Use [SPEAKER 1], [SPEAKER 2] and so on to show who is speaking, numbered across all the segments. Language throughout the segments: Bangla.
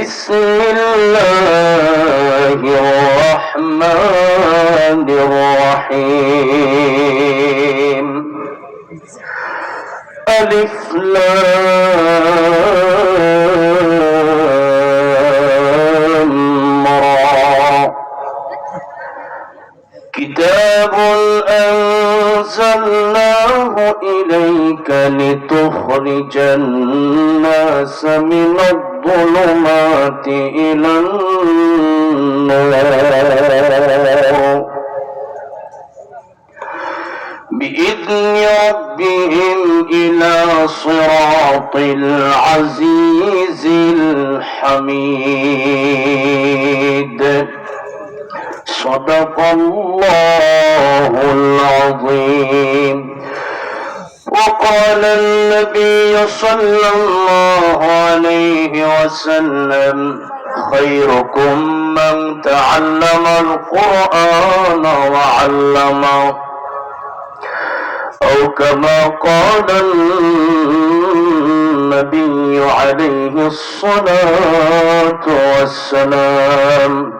[SPEAKER 1] بسم الله الرحمن الرحيم. ألف لام كتاب أنزلناه إليك لتخرج الناس من الظلمات إلى النور. بإذن ربهم إلى صراط العزيز الحميد. صدق الله العظيم. وقال النبي صلى الله عليه وسلم خيركم من تعلم القرآن وعلمه. أو كما قال النبي عليه الصلاة والسلام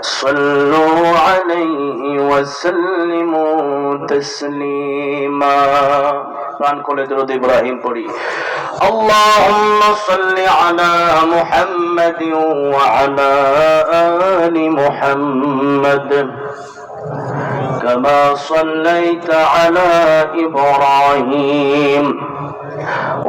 [SPEAKER 1] صلوا عليه وسلموا تسليما. قرآن قول درود إبراهيم পড়ি। اللهم صل على محمد وعلى آل محمد كما صليت على إبراهيم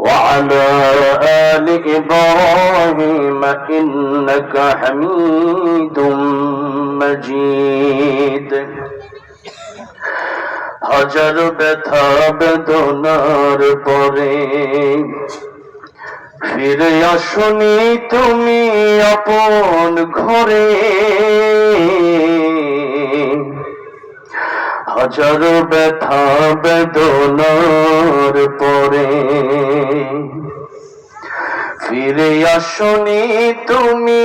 [SPEAKER 1] وعلى آل إبراهيم إنك حميد مجيد হাজার ব্যথা বেদনার পরে ফিরে আসনি তুমি আপন ঘরে হাজার ব্যথা বেদনার পরে। ফিরে আসনি তুমি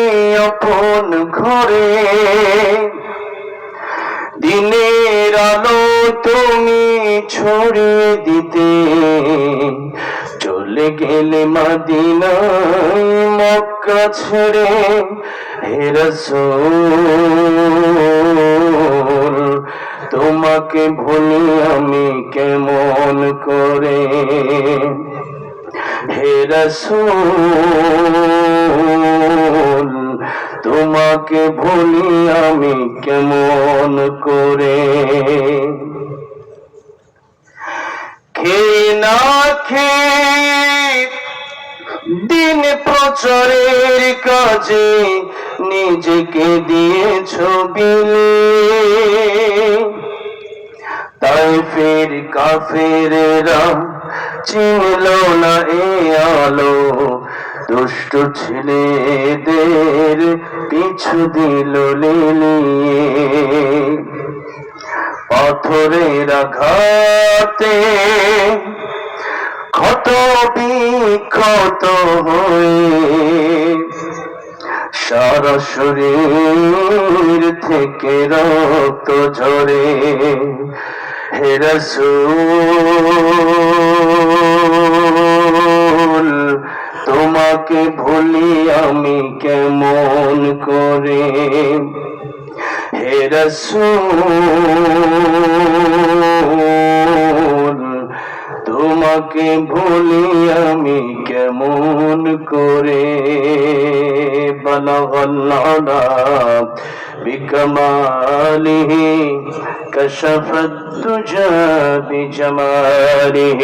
[SPEAKER 1] আপন ঘরে। দিনের আলো তুমি ছড়িয়ে দিতে। চলে গেলে মাদিনায় মক্কা ছেড়ে হেরসো তোমাকে ভুলি আমি কেমন করে? হে তোমাকে ভুলি আমি কেমন করে? খে না খেয়ে দিন প্রচারের কাজে নিজেকে দিয়েছ বিলে? তাই ফের কাফেরেরা চিনল না এ আলো। দুষ্ট ছেলেদের পিছু দিল লিলিয়ে। পাথরের আঘাতে ক্ষত বিক্ষত হয়ে সারা শরীর থেকে রক্ত ঝরে। হে রসুল, তোমাকে ভুলি আমি কেমন করে? হে রসুল, তোমাকে ভুলি আমি কেমন করে? বলা বিকমালি كشف الدجى بجماله.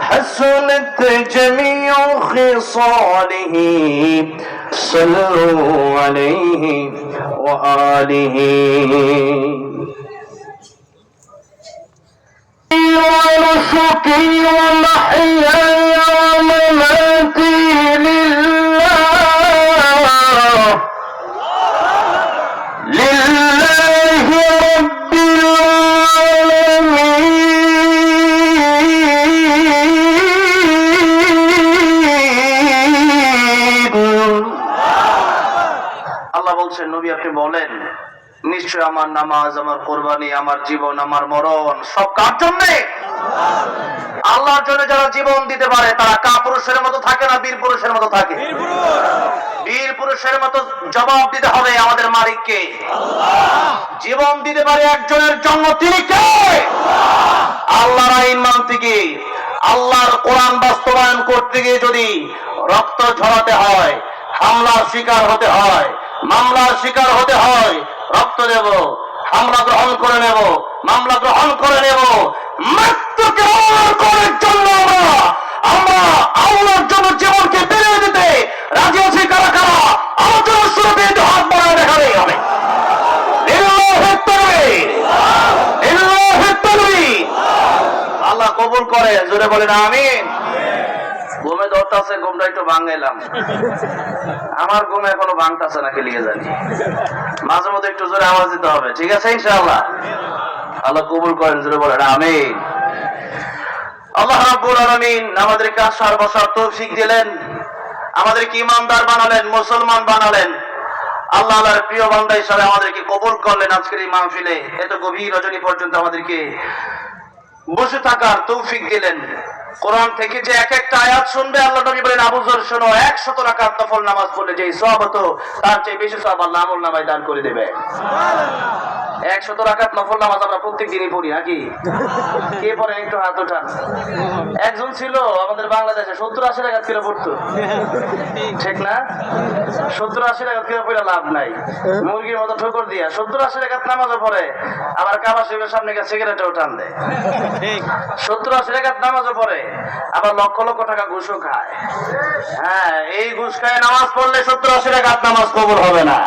[SPEAKER 1] حسنت جميع خصاله. صلوا عليه وآله. ونسكي ومحياي
[SPEAKER 2] আল্লাহ বলছেন নবী আপনি বলেন নিশ্চয় আমার নামাজ আমার কোরবানি আমার জীবন আমার মরণ সব কার জন্য? আল্লাহর জন্য যারা জীবন দিতে পারে তারা কা পুরুষের মতো থাকে না বীর পুরুষের মতো থাকে? বীর পুরুষের মতো জবাব দিতে হবে আমাদের মালিককে। জীবন দিতে পারে একজনের জন্য তিনি কে? আল্লাহর আইন মানতে গিয়ে আল্লাহর কোরআন বাস্তবায়ন করতে গিয়ে যদি রক্ত ঝরাতে হয় হামলার শিকার হতে হয় মামলার শিকার হতে হয়। রক্ত দেব, হামলা গ্রহণ করে নেব, মামলা গ্রহণ করে নেব। মৃত্যুকে করার জন্য আমরা। আমরা আল্লাহর জন্য জীবনকে বেড়ে দিতে রাজি আছি কারা কারা? একটু হাত বাড়ায় হবে। আল্লাহ কবুল করে জোরে বলেন, আমিন। ঘুমে ধরতেছে ঘুমটা একটু ভাঙাইলাম। আমার ঘুমে এখনও ভাঙতেছে না খেলিয়ে জানি মাঝে মধ্যে একটু জোরে আওয়াজ দিতে হবে, ঠিক আছে ইনশাআল্লাহ? আল্লাহ কবুল করেন, জোরে বলেন, আমিন। আল্লাহ রাব্বুল আলামিন আমাদেরকে বসার তৌফিক দিলেন। আমাদেরকে ইমানদার বানালেন, মুসলমান বানালেন। আল্লাহ আল্লাহর প্রিয় বান্দা হিসাবে আমাদেরকে কবুল করলেন আজকের এই মাহফিলে। এত গভীর রজনী পর্যন্ত আমাদেরকে বসে থাকার তৌফিক দিলেন। কোরআন থেকে যে এক একটা আয়াত শুনবে আল্লাহ নবী বলেন আবু জর শোনো একশত রাকাত নফল নামাজ পড়লে যে সব হতো তার চেয়ে বেশি সব আল্লাহ আমল নামায় দান করে দেবে। একশত রাকাত নফল নামাজ আমরা প্রত্যেক দিনই পড়ি নাকি? কে পরে একটু হাত ওঠান একজন ছিল আমাদের বাংলাদেশে সত্তর আশি টাকা কিলো পড়তো। ঠিক না? সত্তর আশি টাকা কিলো পড়ে লাভ নাই। মুরগির মতো ঠোকর দিয়া সত্তর আশি টাকা নামাজও পড়ে আবার কাবা শরীফের সামনে গিয়ে সিগারেটও টান দেয়। সত্তর আশি টাকা নামাজও পড়ে আবার লক্ষ লক্ষ টাকা ঘুষও খায়। হ্যাঁ এই ঘুষ খায়, নামাজ পড়লে সত্তর আশি টাকা নামাজ কবুল হবে না।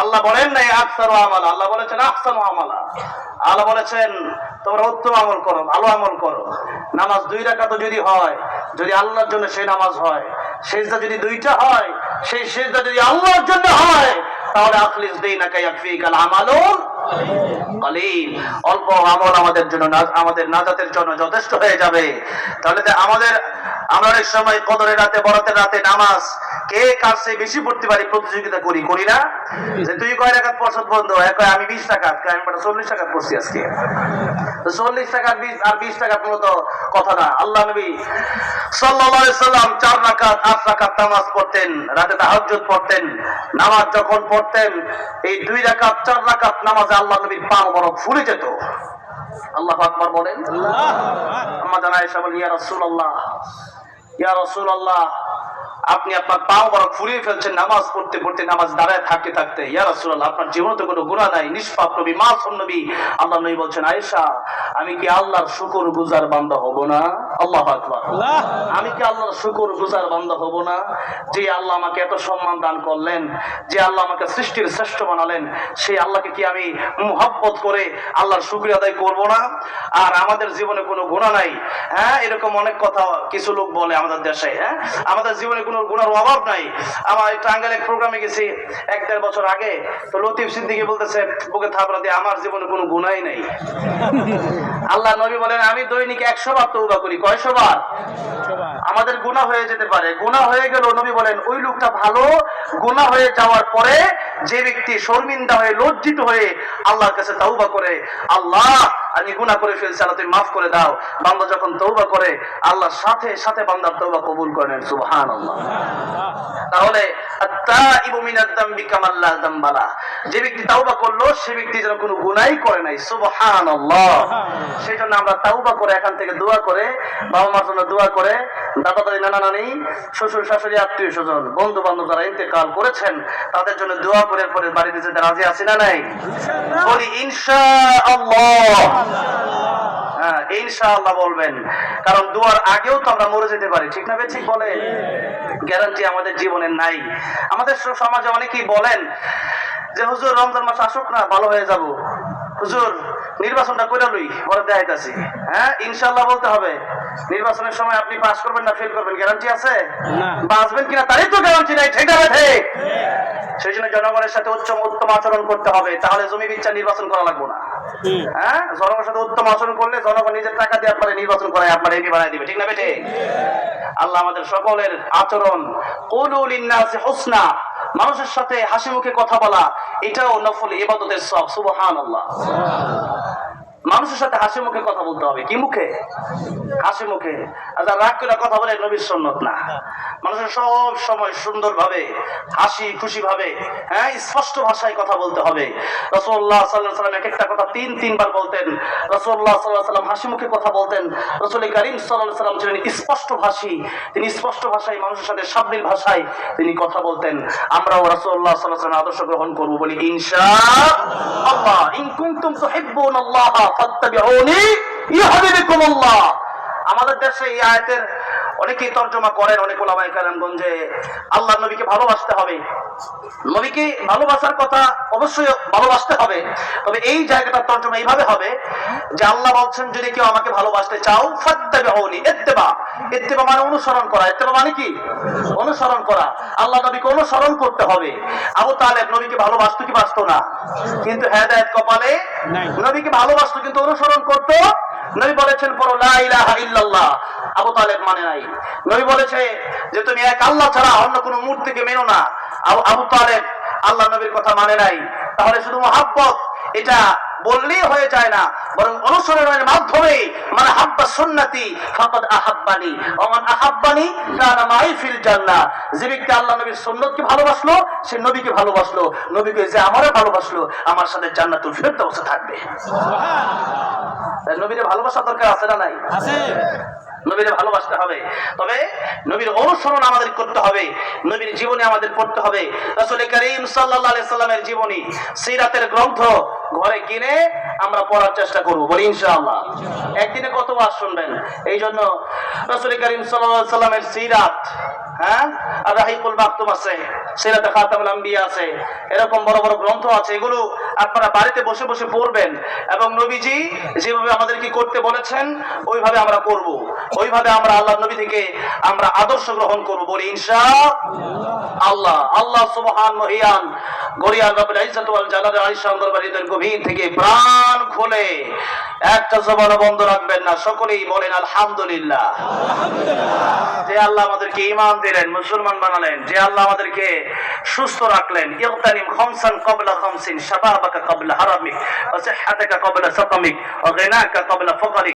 [SPEAKER 2] আল্লাহ বলেন নাই, আকসার আমালা। আল্লাহ বলেছেন, আকসার আমালা। আল্লাহ বলেছেন, তোমরা উত্তম আমল করো, ভালো আমল করো। নামাজ দুই রাকাত যদি হয়, যদি আল্লাহর জন্য সেই নামাজ হয়, সেজদা যদি দুইটা হয়, সেই সেজদা যদি আল্লাহর জন্য হয়, তাহলে আফলিস দেই না কাই আকফি কাল আমালুন। অল্প আমল আমাদের জন্য আমাদের নাজাতের জন্য যথেষ্ট হয়ে যাবে। তাহলে আমাদের আমরা সময় কদরের রাতে বরাতের রাতে নামাজ কে কার চেয়ে বেশি পড়তে পারি প্রতিযোগিতা করি? করি না? যে তুই কয় টাকা পর্ষদ বন্ধু? এক আমি বিশ টাকা আমি চল্লিশ টাকা পড়ছি আজকে। চল্লিশ টাকা বিশ আর বিশ টাকা কোনো তো কথা না। আল্লাহ নবী সাল্লাম চার রাকাত আট রাকাত নামাজ পড়তেন রাতে তাহাজ্জুদ পড়তেন নামাজ যখন পড়তেন এই দুই রাকাত চার রাকাত নামাজে আল্লাহ নবীর পা বড় ফুলে যেত। আল্লাহ আকবার বলেন। আম্মা জানা এসে বলেন ইয়া রাসূলুল্লাহ ইয়া রাসূলুল্লাহ আপনি আপনার পাও বড় ফুরিয়ে ফেলছেন নামাজ পড়তে পড়তে, নামাজ দাঁড়ায় থাকতে থাকতে। ইয়া আপনার জীবন তো কোনো গুনাহ নাই। নিষ্পাপ নবী, মাসুম নবী। আল্লাহ নবী বলছেন, আয়েশা, আমি কি আল্লাহর শুকর গুজার বান্দা হব না? আল্লাহ আমি কি আল্লাহর শুকর গুজার বান্দা হব না? যে আল্লাহ আমাকে এত সম্মান দান করলেন যে আল্লাহ আমাকে সৃষ্টির শ্রেষ্ঠ বানালেন সেই আল্লাহকে কি আমি মুহাব্বত করে আল্লাহর শুকরিয়া আদায় করব না? আর আমাদের জীবনে কোনো গুণা নাই হ্যাঁ? এরকম অনেক কথা কিছু লোক বলে আমাদের দেশে হ্যাঁ? আমাদের জীবনে কোনো গুণার অভাব নাই। আমার টাঙ্গাইল এক প্রোগ্রামে গেছি এক দেড় বছর আগে। তো লতিফ সিদ্দিকি বলতেছে বুকে থাপড়া দিয়ে আমার জীবনে কোনো গুণাই নাই। আল্লাহ নবী বলেন আমি দৈনিক একশো বার তৌবা করি। কয়শো বার? আমাদের গুনাহ হয়ে যেতে পারে। গুনাহ হয়ে গেল নবী বলেন ওই লোকটা ভালো গুনাহ হয়ে যাওয়ার পরে যে ব্যক্তি শর্মিন্দা হয়ে লজ্জিত হয়ে আল্লাহর কাছে তৌবা করে আল্লাহ আমি গুনাহ করে ফেলছি আল্লাহ তুমি মাফ করে দাও। বান্দা যখন তৌবা করে আল্লাহ সাথে সাথে বান্দার তৌবা কবুল করেন সুবহানাল্লাহ। তাহলে আত্তাইবু মিনাদ দামবি কামাল লা দামবালা। যে ব্যক্তি তাওবা করল সে ব্যক্তি যেন কোনো গুনাহই করে নাই। সুবহানাল্লাহ। সেই জন্য আমরা তাওবা করে এখান থেকে দোয়া করে বাবা মার জন্য দোয়া করে দাদা দাদি নানা নানি শ্বশুর শাশুড়ি আত্মীয় স্বজন বন্ধু বান্ধব যারা ইন্তেকাল করেছেন তাদের জন্য দোয়া করে পরে বাড়িতে যেতে রাজি আছি না নাই? বলি হ্যাঁ ইনশাআল্লাহ বলবেন। কারণ দুয়ার আগেও তো আমরা মরে যেতে পারি ঠিক না ঠিক বলে গ্যারান্টি আমাদের জীবনে নাই। আমাদের সমাজে অনেকেই বলেন যে হুজুর রমজান মাস আসুক না ভালো হয়ে যাব। হুজুর নির্বাচনটা করে লই পরে দেখাইতাছি। হ্যাঁ ইনশাআল্লাহ বলতে হবে। নির্বাচনের সময় আপনি পাস করবেন না ফেল করবেন গ্যারান্টি আছে?
[SPEAKER 3] না।
[SPEAKER 2] বাঁচবেন কিনা তারই তো গ্যারান্টি নাই ঠিক আছে সেই জন্য জনগণের সাথে উচ্চ উত্তম আচরণ করতে হবে তাহলে জমি বিচার নির্বাচন করা লাগবে না। হ্যাঁ? জনগণের সাথে উত্তম আচরণ করলে জনগণ নিজের টাকা দিয়ে আপনারা নির্বাচন করায় আপনার এমপি বানাই দিবে, ঠিক না বেটে আল্লাহ আমাদের সকলের আচরণ, কুলু লিন্নাসি হুসনা, মানুষের সাথে হাসি মুখে কথা বলা, এটাও নফল ইবাদতের সব সুবহানাল্লাহ। মানুষের সাথে হাসি মুখে কথা বলতে হবে। কি মুখে? হাসি মুখে। যারা রাগ করে কথা বলে নবীর সন্ন্যত না। মানুষের সব সময় সুন্দরভাবে, হাসি খুশি ভাবে হ্যাঁ স্পষ্ট ভাষায় কথা বলতে হবে। রসুল্লাহ সাল্লাহ সাল্লাম এক একটা কথা তিন, তিনবার বলতেন। রসুল্লাহ সাল্লাহ সাল্লাম হাসি মুখে কথা বলতেন। রসুল করিম সাল্লাহ সাল্লাম ছিলেন স্পষ্ট ভাষী। তিনি স্পষ্ট ভাষায়, মানুষের সাথে সাবলীল ভাষায় তিনি কথা বলতেন। আমরাও রসুল্লাহ সাল্লাহ সাল্লাম আদর্শ গ্রহণ করব বলি, ইনশা আল্লাহ। ইন কুনতুম তুহিব্বুনাল্লাহ ফাত্তাবিউনি ইউহিব্বুকুমুল্লাহ আমাদের দেশে এই আয়াতের অনেকেই তর্জমা করেন অনেক ওলামায়ে কেরামগঞ্জ যে আল্লাহ নবীকে ভালোবাসতে হবে। নবীকে ভালোবাসার কথা অবশ্যই ভালোবাসতে হবে। তবে এই জায়গাটা তর্জমা এইভাবে হবে যে আল্লাহ বলছেন যদি কেউ আমাকে ভালোবাসতে চাও ফাত্তাবিউনি ইত্তেবা। ইত্তেবা মানে অনুসরণ করা। ইত্তেবা মানে কি? অনুসরণ করা। আল্লাহ নবীকে অনুসরণ করতে হবে। আবু তালেব নবীকে ভালোবাসতো কি বাসতো না? কিন্তু হেদায়েত কপালে। নবীকে ভালোবাসতো কিন্তু অনুসরণ করতো? নবী বলেছেন পড়ো লা ইলাহা ইল্লাল্লাহ। আবু তালেব মানে নাই। নবী বলেছে যে তুমি এক আল্লাহ ছাড়া অন্য কোনো মূর্তিকে মেনো না। আবু তালেব আল্লাহ নবীর কথা মানে নাই। তাহলে শুধু মহাব্বত এটা বললেই হয়ে যায় না। বরং অনুসরণের মাধ্যমে মানে হাব্বা সুন্নতি ফাকাদ আহাব্বানি। ওমান আহাব্বানি কানা মাই ফিল জান্নাহ যে ব্যক্তি আল্লাহ নবীর সুন্নতকে ভালোবাসলো সে নবীকে ভালোবাসলো। নবীকে যে আমারও ভালোবাসলো আমার সাথে জান্নাতুল ফেরদাউসে থাকবে। নবীরে ভালোবাসা দরকার আছে না নাই?
[SPEAKER 3] আছে।
[SPEAKER 2] নবীরে ভালোবাসতে হবে। তবে নবীর অনুসরণ আমাদের করতে হবে। নবীর জীবনে আমাদের পড়তে হবে। আসলে করিম সাল্লাহামের জীবনী, সিরাতের গ্রন্থ ঘরে কিনে আমরা পড়ার চেষ্টা করব বলি ইনশাআল্লাহ। একদিনে কত বার শুনবেন? এই জন্য রসুল করিম সাল্লা সাল্লামের সিরাত হ্যাঁ? আল্লাহ নবী থেকে আমরা আদর্শ গ্রহণ বলি, ইনশা আল্লাহ। আল্লাহ সুবহান দরবারীদের গভীর থেকে প্রাণ একটা বন্ধ রাখবেন না। সকলেই বলেন, আলহামদুলিল্লাহ। যে আল্লাহ আমাদেরকে ইমান দিলেন মুসলমান বানালেন, যে আল্লাহ আমাদেরকে সুস্থ রাখলেন। ইগতানিম খামসান ক্বাবলা খামসিন শাবাবাকা কবলা হারামিক, ওয়া সিহহাতাকা ক্বাবলা সাকামিক ওয়া গিনাকা কবলা ফাকরিক